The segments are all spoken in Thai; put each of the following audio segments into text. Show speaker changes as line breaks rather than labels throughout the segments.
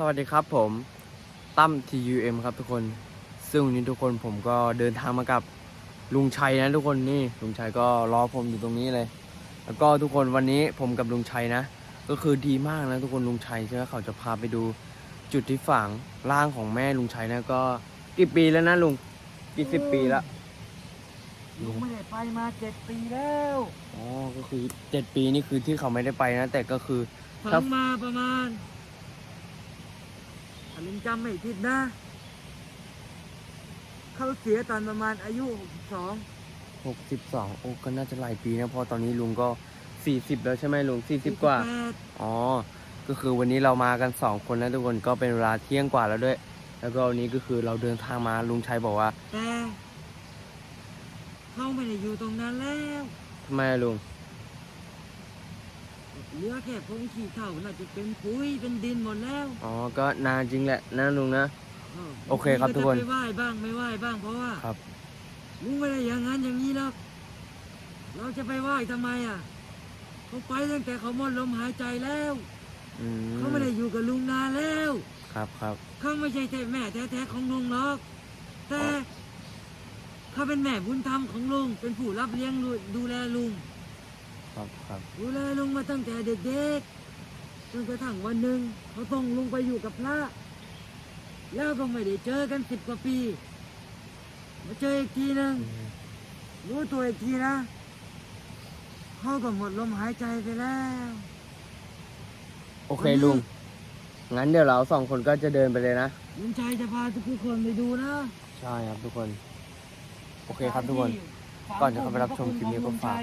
สวัสดีครับผมตั้ม TUM ครับทุกคน ซึ่งวันนี้ทุกคนผมก็เดินทางมากับลุงชัยนะทุกคนนี่ลุงชัยก็รอผมอยู่ตรงนี้เลย แล้วก็ทุกคนวันนี้ผมกับลุงชัยนะ ก็คือดีมากนะทุกคนลุงชัยใช่ไหมเขาจะพาไปดูจุดที่ฝังร่างของแม่ลุงชัยนะก็กี่ปีแล้วนะลุงกี่สิบปีแล้ว
ลุงไม่ได้ไปมาเจ็ดปีแล้ว
อ๋อก็คือเจ็ดปีนี่คือที่เขาไม่ได้ไปนะ แต่ก็คือครั
ฝั
บ
งมาประมาณ ถ้าลุงจำไม่ผิดนะ เขาเสียตอนประมาณอายุสอง
หกสิบสองโอ้ก็น่าจะหลายปีนะเพราะตอนนี้ลุงก็สี่สิบแล้วใช่ไหมลุงสี่สิบกว่า อ๋อ ก็คือวันนี้เรามากันสองคนนะทุกคนก็เป็นเวลาเที่ยงกว่าแล้วด้วย แล้วก็วันนี้ก็คือเราเดินทางมาลุงชัยบอกว่า
แต่เขาไม่ได้อยู่ตรงนั้นแล้ว
ทำไมอะลุง
เหลือแค่พงขี้เถ้าน่าจะเป็นปุ๋ยเป็นดินหมดแล้ว
อ๋อ ก็นานจริงแหละนะลุงนะ โอเคครับทุกคน
จะไปไหว้บ้างไม่ไหว้บ้างเพราะว่า
ครับ
ลุงไม่ได้อย่างนั้นอย่างนี้หรอกเราจะไปไหว้ทำไมอะเขาไปตั้งแต่เขาหมดลมหายใจแล้ว
อืม
เขาไม่ได้อยู่กับลุงนานแล้ว
ครับครับ
เขาไม่ใช่แม่แท้ๆของลุงหรอก แต่เขาเป็นแม่บุญธรรมของลุงเป็นผู้รับเลี้ยงดูดูแลลุง
ครับครับ
ดูแลลุงมาตั้งแต่เด็กๆจนกระทั่งวันหนึ่งเขาต้องลุงไปอยู่กับพระ แล้วก็ไม่ได้เจอกันสิบกว่าปี มาเจออีกทีหนึง
อืม
รู้ตัวอีกทีนะเขาก็หมดลมหายใจไปแล้ว
โอเคลุง งั้นเดี๋ยวเราสองคนก็จะเดินไปเลยนะ
ลุงชัยจะพาทุกคนไปดูนะ
ใช่ครับทุกคน โอเคครับทุกคน ก่อนจะเข้าไปรับชมคลิปนี้ก็ฝาก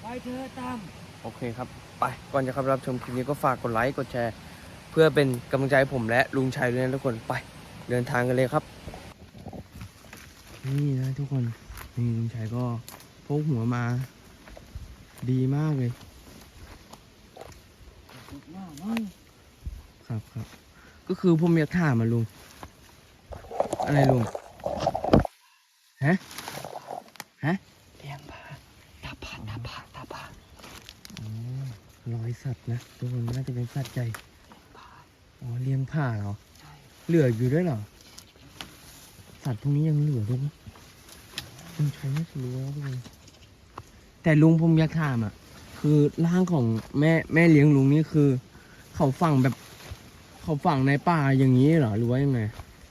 ไปเธอะตาม
โอเคครับ ไป ก่อนจะเข้าไปรับชมคลิปนี้ก็ฝากกดไลค์ กดแชร์ เพื่อเป็นกำลังใจให้ผมและลุงชัยด้วยนะทุกคน ไป เดินทางกันเลยครับ นี่นะทุกคน นี่ลุงชัยก็พกหัวมา ดีมากเลย
หน้ามัน
ครับครับ ก็คือผมอยากถามมาลุง อะไรลุง ฮะ ฮะ
เลี้ยงผาตาผาตาผาตาผา
อ๋อรอย สัตว์นะทุกคนน่าจะเป็นสัตว์ใหญ่
ผา
อ๋อเลี้ยงผ่าเหรอ
ใช่
เหลืออยู่ด้วยเหรอ สัตว์พวกนี้ยังเหลือด้วยไหมลุงชัยน่าจะรู้แล้วทุกคนแต่ลุงผมอยากถามอะ คือร่างของแม่แม่เลี้ยงลุงนี่คือ เขาฝังแบบเขาฝังในป่าอย่างนี้เหรอหรือว่ายังไง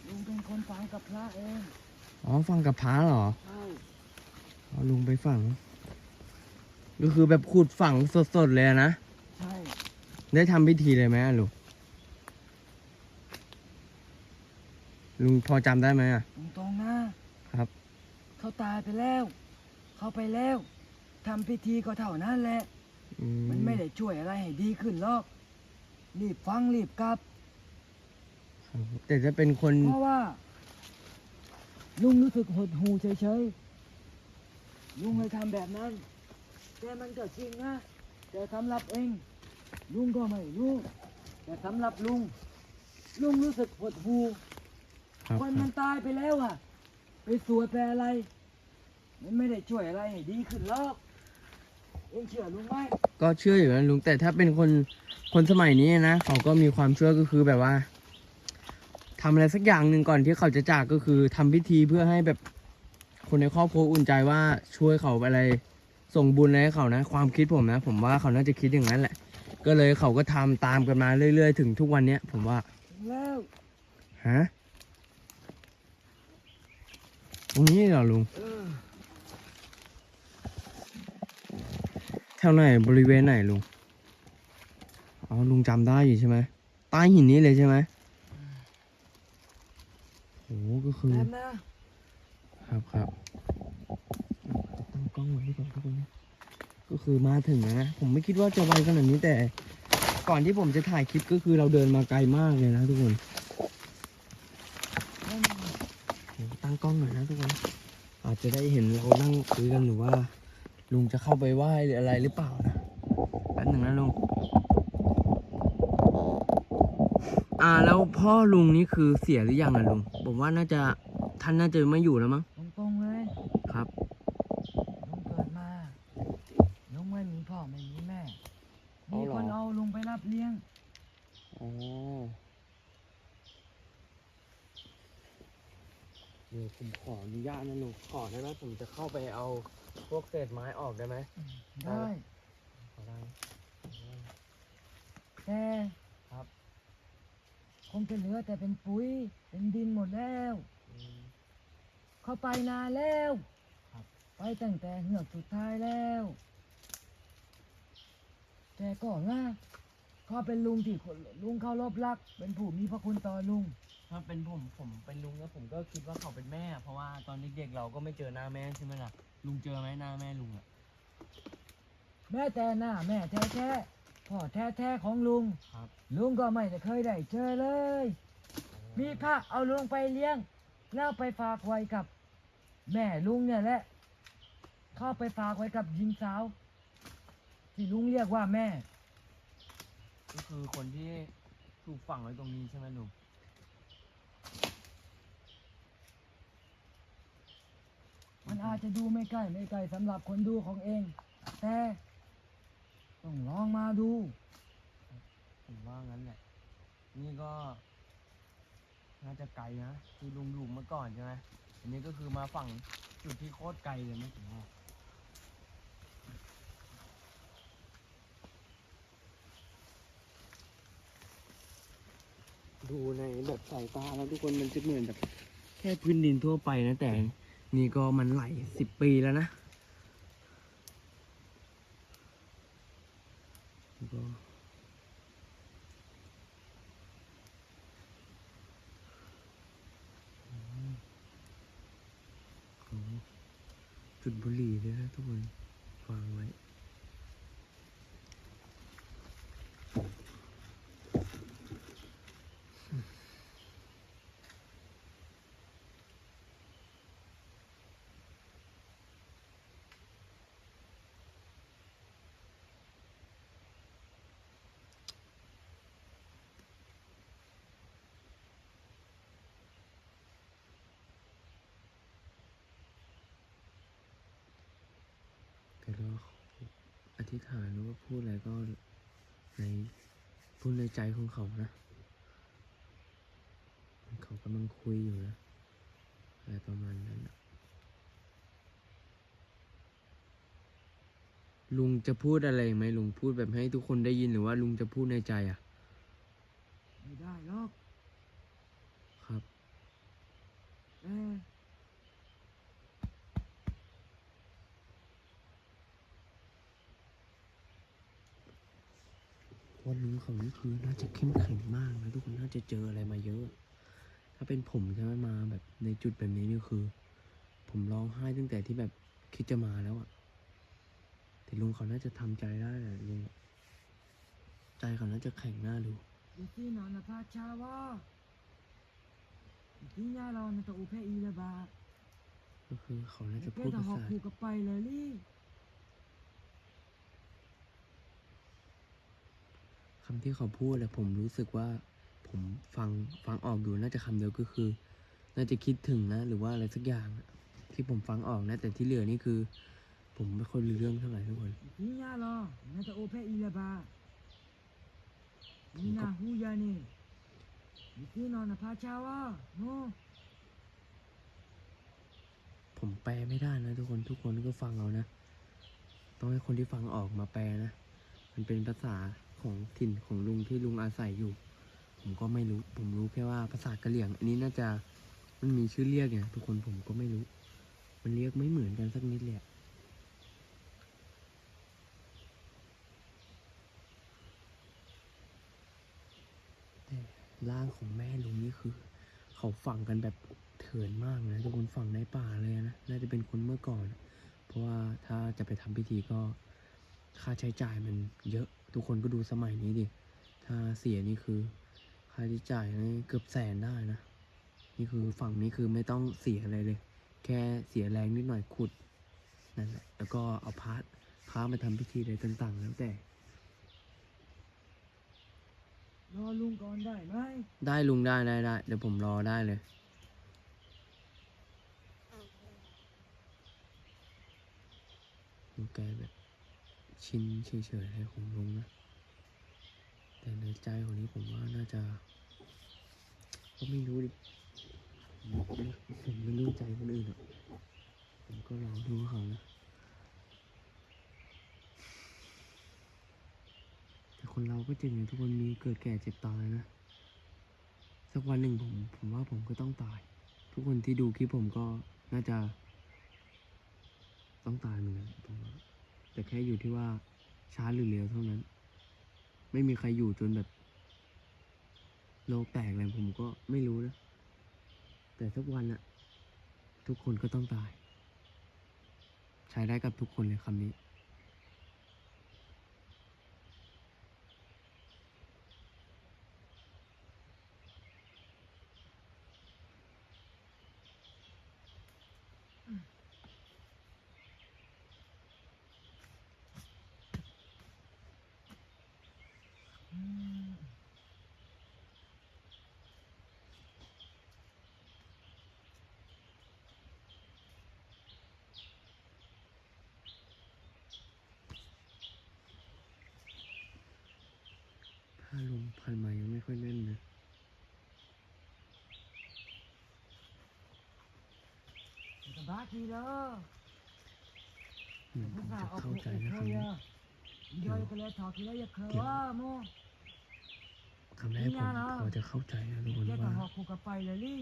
ลุงเป็นคนฝังกับพระเอง
อ๋อฝังกับพระเหรอ
ใช่
เอาลุงไปฝังก็คือแบบขุดฝังสดๆเลยอะนะ
ใช่
ได้ทำพิธีเลยไหมอะลุงลุงพอจำได้ไหมอะ
ตรงตรงๆนะครับ เขาตายไปแล้ว เขาไปแล้วทำพิธีก็เท่านั้นแหละ
อื
มันไม่ได้ช่วยอะไรให้ดีขึ้นหรอก รีบฟังรีบกลับ
ครับแต่จะเป็นคน
เพราะว่า ลุงรู้สึกหดหูเฉยๆลุงเลยทำแบบนั้น แต่มันก็จริงนะ แต่สำหรับเอง ลุงก็ไม่รู้ แต่สำหรับลุง ลุงรู้สึกหดหู
ครับ
คน
ครั
มั
บ
นตายไปแล้วอะ ไปสวดไปอะไร มันไม่ได้ช่วยอะไรให้ดีขึ้นหรอกเองเชื่อลุงไหม
ก็เชื่ออยู่นะลุงแต่ถ้าเป็นคนคนสมัยนี้นะเขาก็มีความเชื่อก็คือแบบว่าทำอะไรสักอย่างหนึ่งก่อนที่เขาจะจากก็คือทำพิธีเพื่อให้แบบคนในครอบครัวอุ่นใจว่าช่วยเขาอะไร ส่งบุญอะไรให้เขานะ ความคิดผมนะ ผมว่าเขาน่าจะคิดอย่างนั้นแหละ ก็เลยเขาก็ทำตามกันมาเรื่อยๆ ถึงทุกวันเนี้ยผมว่า
ถึงแล้ว
ฮะตรงนี้เหรอลุง
เออ
แถวไหนบริเวณไหนลุงอ๋อลุงจำได้อยู่ใช่ไหมใต้หินนี้เลยใช่ไหมโอ้ก็คือ
แบบนะ
ครับครับตั้งกล้องไว้ดีกว่าทุกคนก็ คือมาถึงนะ ผมไม่คิดว่าจะไวขนาดนี้แต่ ก่อนที่ผมจะถ่ายคลิปก็คือเราเดินมาไกลมากเลยนะทุกคนตั้งกล้องหน่อยนะทุกคน อาจจะได้เห็นเรานั่งคุยกันหรือว่า ลุงจะเข้าไปไหว้หรืออะไรหรือเปล่านะแป๊บหนึ่งนะลุงอ่าแล้วพ่อลุงนี่คือเสียหรือยังอะลุงผมว่าน่าจะท่านน่าจะไม่อยู่แล้วมั้ง
ตรงๆเลย
ครับ
ลุงเกิดมา ลุงไม่มีพ่อไม่มีแม่
อ๋อ
มี
เหรอ
คนเอาลุงไปรับเลี้ยง
อ๋อ เดี๋ยวผมขออนุญาตนะลุงขอได้ไหม ผมจะเข้าไปเอาพวกเศษไม้ออกได้ไหม
ได้
ขอได้ไหม
แต่
ครับ
คงจะเหลือแต่เป็นปุ๋ย เป็นดินหมดแล้ว
อืม
เขาไปนานแล้ว
ครับ
ไปตั้งแต่เหือกสุดท้ายแล้ว แต่ก็นะเขาเป็นลุงที่คนลุงเขารบรัก เป็นผู้มีพระคุณต่อลุง
ถ้าเป็นผมผมเป็นลุงแล้วผมก็คิดว่าเขาเป็นแม่ เพราะว่าตอนเด็กๆเราก็ไม่เจอหน้าแม่ใช่ไหมล่ะลุงเจอไหมหน้าแม่ลุงอะ
แม่แต่หน้าแม่แท้ๆพ่อแท้ๆของลุง
ครับ
ลุงก็ไม่ได้เคยได้เจอเลย มีพระเอาลุงไปเลี้ยง แล้วไปฝากไว้กับ แม่ลุงเนี่ยแหละเข้าไปฝากไว้กับหญิงสาว ที่ลุงเรียกว่าแม่
ก็คือคนที่ถูกฝังไว้ตรงนี้ใช่ไหมลุง
มัน อาจจะดูไม่ใกล้ไม่ไกลสำหรับคนดูของเอง แต่ต้องลองมาดู
ผมว่างั้นแหละนี่ก็ น่าจะไกลนะที่ลุงอยู่เมื่อก่อนใช่ไหมอันนี้ก็คือมาฝั่งจุดที่โคตรไกลเลยไม่ถึงว่าดูในแบบสายตาแล้วทุกคนมันจะเหมือนแบบแค่พื้นดินทั่วไปนะแต่ นี่ก็มันไหลสิบปีแล้วนะก็จุดบุหรี่ด้วยนะทุกคนวางไว้ ธิษฐานหรือว่าพูดอะไรก็ในพูดในใจของเขานะเขากำลังคุยอยู่นะอะไรประมาณนั้นนะลุงจะพูดอะไรไหมลุงพูดแบบให้ทุกคนได้ยินหรือว่าลุงจะพูดในใจอะ
ไม่ได้หรอก
ครับ
แต่
วันลุงเขานี่คือน่าจะเข้มแข็งมากนะทุกคนน่าจะเจออะไรมาเยอะ ถ้าเป็นผมใช่ไหมมาแบบในจุดแบบนี้นี่คือ ผมร้องไห้ตั้งแต่ที่แบบคิดจะมาแล้วอะแต่ลุงเขาน่าจะทำใจได้แหละลุงใจเขาน่าจะแข็งหน้าดู
Di sini na pacawa. Di nya lo na to upe i le ba.
ก็คือเขาน่าจะ
Ke
พูด
ta
ภา
ho
ษา คำที่เขาพูดแหละผมรู้สึกว่าผมฟังฟังออกอยู่น่าจะคำเดียวก็คือ น่าจะคิดถึงนะ หรือว่าอะไรสักอย่างอะที่ผมฟังออกนะ แต่ที่เหลือนี่คือ ผมไม่ค่อยรู้เรื่องเท่าไหร่ทุกคน
Di nya lo na to upe i le ba. Ni na hu ya ni. Di sini na pacawa. No.
ผมแปลไม่ได้นะ ทุกคนทุกคนก็ฟังเอานะ ต้องให้คนที่ฟังออกมาแปลนะ มันเป็นภาษา ของถิ่นของลุงที่ลุงอาศัยอยู่ ผมก็ไม่รู้ ผมรู้แค่ว่าภาษากะเหรี่ยง อันนี้น่าจะมันมีชื่อเรียกเนี่ยทุกคนผมก็ไม่รู้ มันเรียกไม่เหมือนกันสักนิดเลยร่างของแม่ลุงนี่คือ เขาฝังกันแบบเถื่อนมากนะทุกคนฝังในป่าเลยนะน่าจะเป็นคนเมื่อก่อน เพราะว่าถ้าจะไปทำพิธีก็ค่าใช้จ่ายมันเยอะ ทุกคนก็ดูสมัยนี้ดิ ถ้าเสียนี่คือค่าใช้จ่ายนี่เกือบแสนได้นะ นี่คือฝั่งนี้คือไม่ต้องเสียอะไรเลย แค่เสียแรงนิดหน่อยขุดนั่นแหละแล้วก็เอาพาร์ทพามาทำพิธีอะไรต่างๆ แล้วแต่
Lo lung kon dai mai.
ได้ลุงได้ได้ได้เดี๋ยวผมรอได้เลยลุงแกแบบ ชินเฉยๆอะไรของลุงนะ แต่ในใจของนี้ผมว่าน่าจะก็ไม่รู้ดิผมไม่รู้ใจคนอื่นหรอกผมก็รองดูเขานะ แต่คนเราก็จริงทุกคนมีเกิดแก่เจ็บตายนะ สักวันหนึ่งผมผมว่าผมก็ต้องตาย ทุกคนที่ดูคลิปผมก็น่าจะ ต้องตายเหมือนกันผมว่า แต่แค่อยู่ที่ว่าช้าหรือเร็วเท่านั้น ไม่มีใครอยู่จนแบบ โลกแตกอะไรผมก็ไม่รู้นะ แต่สักวันอะทุกคนก็ต้องตาย ใช้ได้กับทุกคนเลยคำนี้าลมพันมายังไม่ค่อยแน่นนะ
สบายดีแล้ว
เหมือนผม
ผู้
จะ
สาวเอา
เข้า
ผู้
ใจ
อื่น
นะ
เค
คำ
ย
นี้
อะย่อยก็เลยถอดที่แล้วอย่าเคยว่าโม
คำแรกผมพอจะเข้าใจนะทุกคน
แกก็
ว่า
หอกกูกับไปเลยลี่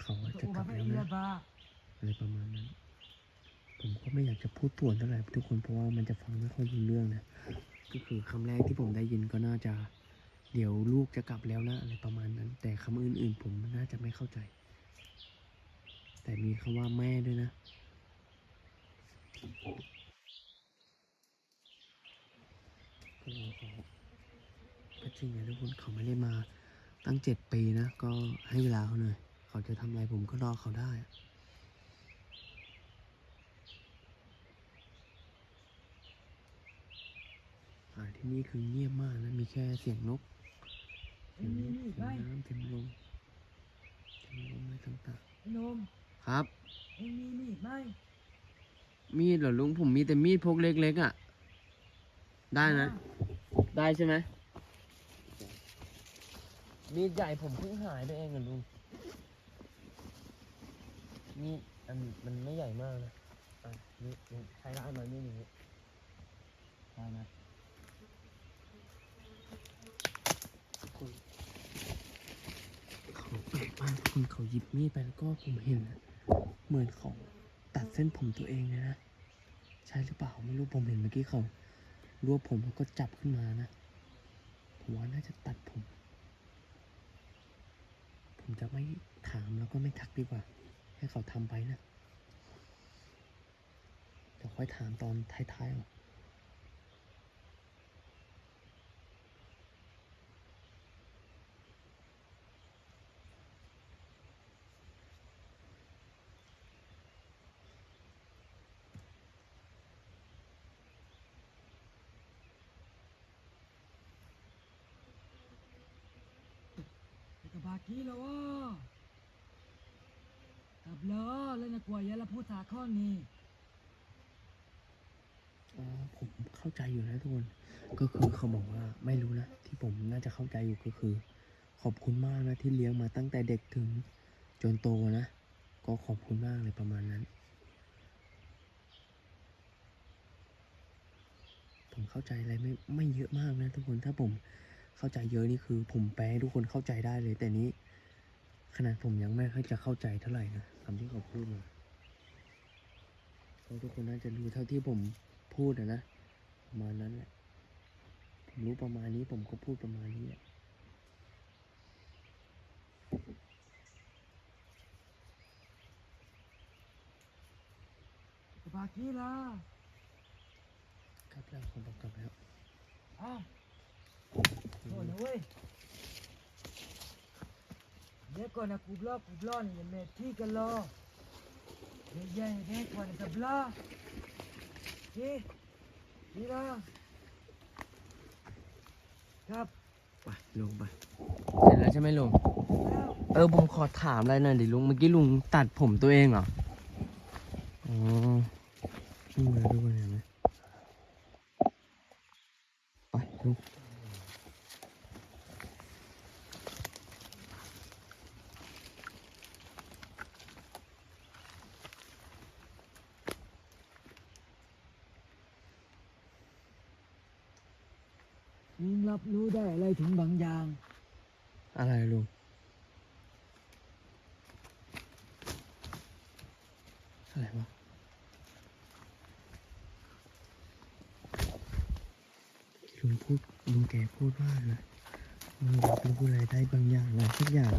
เขาอาจ
จะ
จะ
อุ
กลั
บา
บ
ไป
แล้ว
เอีย
นะ
บา
อะไรประมาณนั้น ผมก็ไม่อยากจะพูดต่วนเท่าไหร่ทุกคนเพราะว่ามันจะฟังไม่ค่อยรู้เรื่องนะก็คือคำแรกที่ผมได้ยินก็น่าจะ เดี๋ยวลูกจะกลับแล้วนะอะไรประมาณนั้น แต่คำอื่นๆผมน่าจะไม่เข้าใจ แต่มีคำว่าแม่ด้วยนะก็รอเขาก็จริงนะทุกคนเขาไม่ได้มาตั้งเจ็ดปีนะ ก็ให้เวลาเขาหน่อย เขาจะทำอะไรผมก็รอเขาได้ที่นี่คือเงียบมากนะ มีแค่เสียงนก เสียงนกเสียงน้ำเสียงลมเสียงลมอะไรต่าง
ไอ้หนม
ๆครับ
เอ็งมีมีดไหม
มีดเหรอลุงผมมีแต่มีดพกเล็กๆอะ ได้นะ ได้ใช่ไหมมีดใหญ่ผมเพิ่งหายไปเองอะลุงมีดอันมันไม่ใหญ่มากนะอะนี่นี่ใช้ได้ไหมมีดอย่างนี้ได้ไหมทุกคนเขาแป ลกมากทุกคนเขาหยิบมีดไปแล้วก็ผมเห็นเหมือนเขาตัดเส้นผมตัวเองเลยนะ ใช่หรือเปล่าไม่รู้ผมเห็นเมื่อกี้เขารวบผมแล้วก็จับขึ้นมานะผมว่าน่าจะตัดผม ผมจะไม่ถามแล้วก็ไม่ทักดีกว่า ให้เขาทำไปนะเดี๋ยวค่อยถามตอนท้ายๆหรอก
ไอ้กบากี้แล้วอะกลั บแล้วแล้วนะกลัวยาละพูดสาข้อนี้
อ๋อผมเข้าใจอยู่นะทุกคน ก็คือเขาบอกว่าไม่รู้นะ ที่ผมน่าจะเข้าใจอยู่ก็คือ ขอบคุณมากนะที่เลี้ยงมาตั้งแต่เด็กถึงจนโตนะ ก็ขอบคุณมากเลยประมาณนั้น ผมเข้าใจอะไรไม่ไม่เยอะมากนะทุกคนถ้าผมเข้าใจเยอะนี่คือ ผมแปลให้ทุกคนเข้าใจได้เลย แต่นี้ขนาดผมยังไม่ค่อยจะเข้าใจเท่าไหร่นะ คำที่เขาพูดมาเพราะทุกคนน่าจะรู้เท่าที่ผมพูดอะนะประมาณนั้นแหละผมรู้ประมาณนี้ผมก็พูดประมาณนี้แหละ
กบากี้ล่ะ
กลับแล้วผมบอกกลับแล้ว
อ้าวโทษนะเว้ย เดี๋ยวก่อนนะกูบล้อกูบล้อนี่อย่าเมทที่กันรอเดี๋ยวแย่เด็กก่อนกับล้อนี่นี่ล่ะครับ
ไปลงไปเสร็จแล้วใช่ไหมลุงเออผมขอถามอะไรหน่อยดิลุงเมื่อกี้ลุงตัดผมตัวเองเหรออ๋อนี่มาดูเห็นไหมไปลุง
ลุง รับรู้ได้อะไรถึงบางอย่าง
อะไรลุงอะไรวะลุงพูดลุงแกพูดว่านะลุงรับรู้อะไรได้บางอย่างอะไรสักอย่าง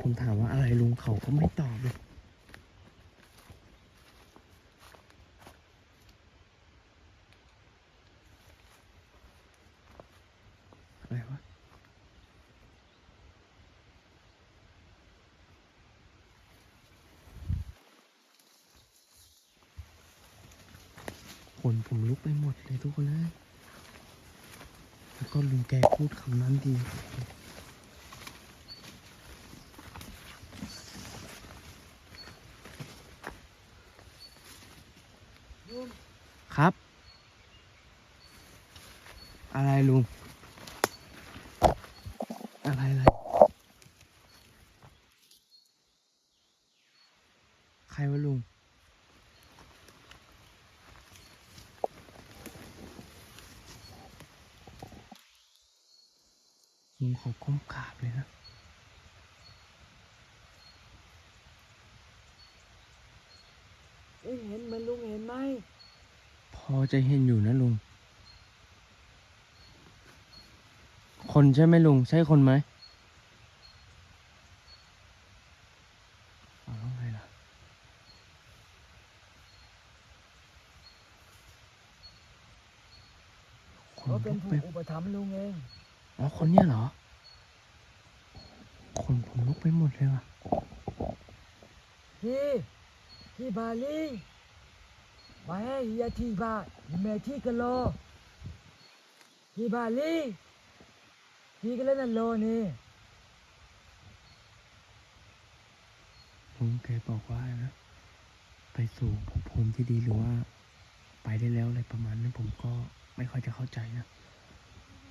ผมถามว่าอะไรลุงเขาก็ไม่ตอบเลย อะไรวะ คนผมลุกไปหมดเลยทุกคนเลย แล้วก็ลุงแกพูดคำนั้นดี
ลุง
ครับ อะไรลุง อะไรอะไร ใครวะลุง ลุงขอก้มกราบเลยนะ
เอ้ยเห็นมันลุงเห็นไหม
พอจะเห็นอยู่นะลุง คนใช่ไหมลุง ใช่คนไหมเอาแล้วไงล่ะคน
เขาเป็
ลุ
น
ก
ผู้
ไป
อุปถัมภ์ลุงเอง
อ๋อ คนเนี้ยเหรอ คนผมลุกไปหมดเลยว่ะ
พี่พี่บาลีมาให้เฮียที่บ้านแม่ที่กะโลพี่บาลีพี่ก็เล่นนั่นโลนี่
ลุงแกบอกว่านะ ไปสู่ภพภูมิที่ดีหรือว่า ไปได้แล้วอะไรประมาณนั้นผมก็ไม่ค่อยจะเข้าใจนะ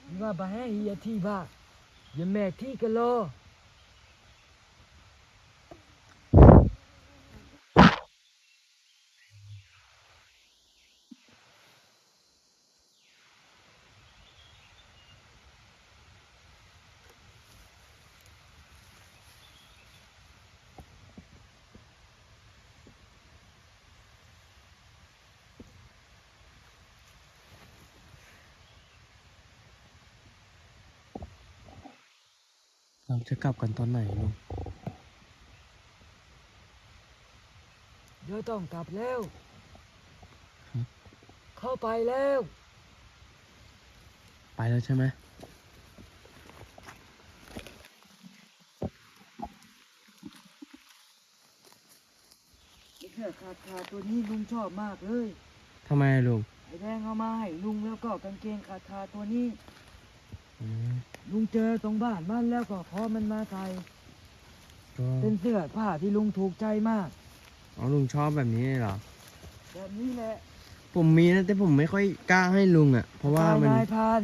พี่ว่ามาให้เฮียที่บ้านอย่าแม่ที่กะโล
เราจะกลับกันตอนไหนลุง
เดี๋ยวต้องกลับแล้ว
ครับ
เข้าไปแล้ว
ไปแล้วใช่ไหม
ไอ้แค่ขาดขาดตัวนี้ลุงชอบมากเลย
ทำไมอะลุง
ไอ้แดงเอามาให้ลุงแล้วก็กางเกงขาดขาดตัวนี้
อืม
ลุงเจอตรงบ้านมันแล้วก็พอมันมาใส่
ก็
เป็นเสื้อผ้าที่ลุงถูกใจมาก
อ๋อลุงชอบแบบนี้เหรอ
แบบนี้แหละ
ผมมีนะแต่ผมไม่ค่อยกล้าให้ลุงอะ เพราะว่ามัน
นายพราน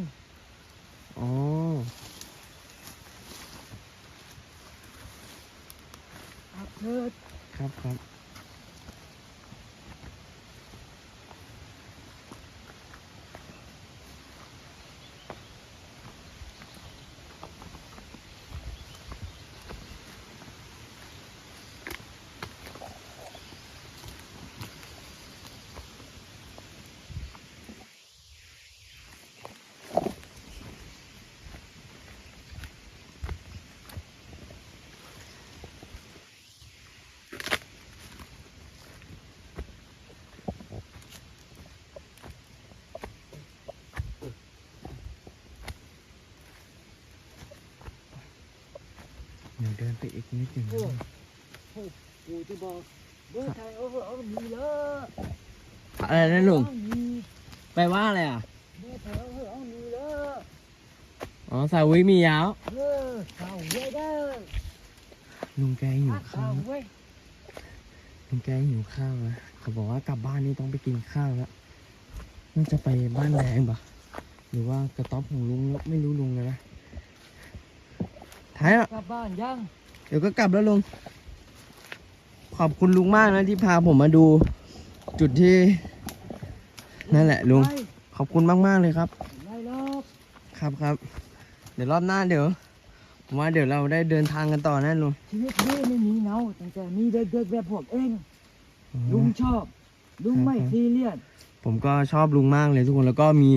อ๋อ
ขับเถิด
ครับครับ เดี๋ยวเดินไปอีกนิดหนึ่งนะ
โอ้โหกูจะบอกเบอร์ไทยเอาเอามีเลย
อะไรนะลุง
เอามี
ไปว่าอะไรอะ
เบอร์ไทยเอาเอามีเลย
อ๋อสาวิมียาว
เออเข้าเว้ยเด้อ
ลุงแกหิว
พัก
ข้า
เข้าวเว้ย
ลุงแกหิวข้าวนะเขาบอกว่ากลับบ้านนี่ต้องไปกินข้าวแล้วน่าจะไปบ้านแรงปะหรือว่ากระต๊อบของลุงไม่รู้ลุงเลยนะ ท้ายอะ
กลับบ้านยัง
เดี๋ยวก็กลับแล้วลุง ขอบคุณลุงมากนะที่พาผมมาดู จุดที่ นั่นแหละลุง
ไม่
ขอบคุณมากๆเลยครับ
ไม่หรอก
ครับครับ เดี๋ยวรอบหน้าเดี๋ยวผมว่าเดี๋ยวเราได้เดินทางกันต่อแน่ลุง
ชีวิตนี้ไม่มีเหงาตั้งแต่มีเด็กๆแบบพวกเอง
อ๋อ
ลุงชอบ ลุงไม่
ครับ
ซีเรียส
ผมก็ชอบลุงมากเลยทุกคนแล้วก็มี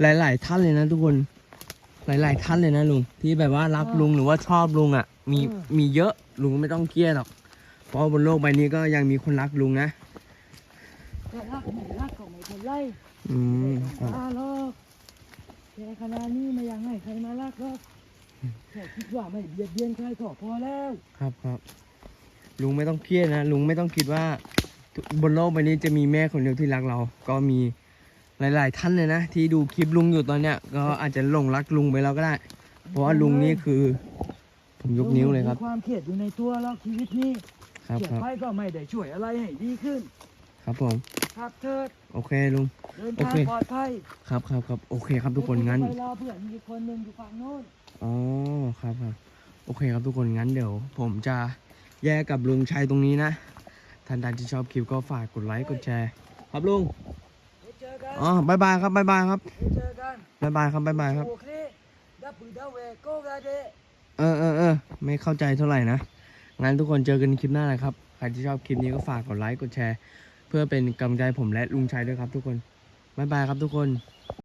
หลาย ๆ ท่านเลยนะทุกคน หลาย ๆ ท่านเลยนะลุงที่แบบว่ารักลุงหรือว่าชอบลุงอะ มีมีเยอะลุงไม่ต้องเครียดหรอก เพราะบนโลกใบนี้ก็ยังมีคนรักลุงนะ
แต่รักไม่รักก็ไม่เป็นไร
อืมครับ
อาหรอกแค่ขนาดนี้ไม่อยากให้ใครมารักหรอกแค่คิดว่าไม่เบียดเบียนใครก็พอแล้ว
ครับครับลุงไม่ต้องเครียดนะลุงไม่ต้องคิดว่า บนโลกใบนี้จะมีแม่คนเดียวที่รักเรา ก็มี หลาย ๆ ท่านเลยนะ ที่ดูคลิปลุงอยู่ตอนเนี้ยก็อาจจะหลงรักลุงไปแล้วก็ได้ เพราะว่าลุงนี่คือ ผมยกนิ้วเลยครับ
มีความเครียดอยู่ในตัวแล้วชีวิตนี้
ครับ
เครียด
ครับ
ไปก็ไม่ได้ช่วยอะไรให้ดีขึ้น
ครับผม
ครับเถิด
โอเคลุง
เดิน
โอ
ทาง
เค
ปลอดภัย
ครับครับครับโอเคครับทุกคนงั้น
ไปรอเพื่อนมีคนหนึ่งอยู่ฝั่งโน้น
อ๋อครับครับโอเคครับทุกคนงั้นเดี๋ยว ผมจะแยกกับลุงชัยตรงนี้นะท่านใดที่ชอบคลิปก็ฝากกดไลค์กดแชร์ ครับลุง
เดี๋ยวเจ
อ๋อบายบายครับบายบายครับ
เดี๋ยวเจอกัน
บายบายครับบายบายครับ
โอเคดับเบิลดับเวโกกาเด
เออเออเออไม่เข้าใจเท่าไหร่นะงั้นทุกคนเจอกันคลิปหน้านะครับ ใครที่ชอบคลิปนี้ก็ฝากกดไลค์กดแชร์ เพื่อเป็นกำลังใจผมและลุงชัยด้วยครับทุกคนบายบายครับทุกคน